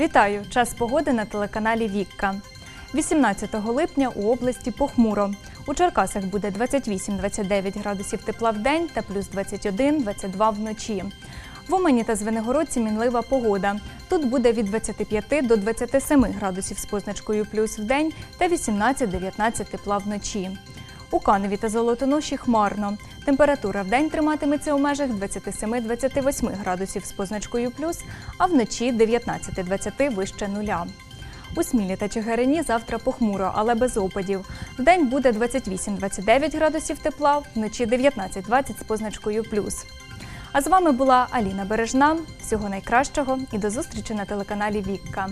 Вітаю! Час погоди на телеканалі Вікка. 18 липня у області похмуро. У Черкасах буде 28-29 градусів тепла в день та плюс 21-22 вночі. В Умані та Звенигородці мінлива погода. Тут буде від 25 до 27 градусів з позначкою плюс в день та 18-19 тепла вночі. У Каневі та Золотоноші хмарно. Температура в день триматиметься у межах 27-28 градусів з позначкою плюс, а вночі 19-20 вище нуля. У Смілі та Чигирині завтра похмуро, але без опадів. Вдень буде 28-29 градусів тепла, вночі 19-20 з позначкою плюс. А з вами була Аліна Бережна. Всього найкращого і до зустрічі на телеканалі Вікка.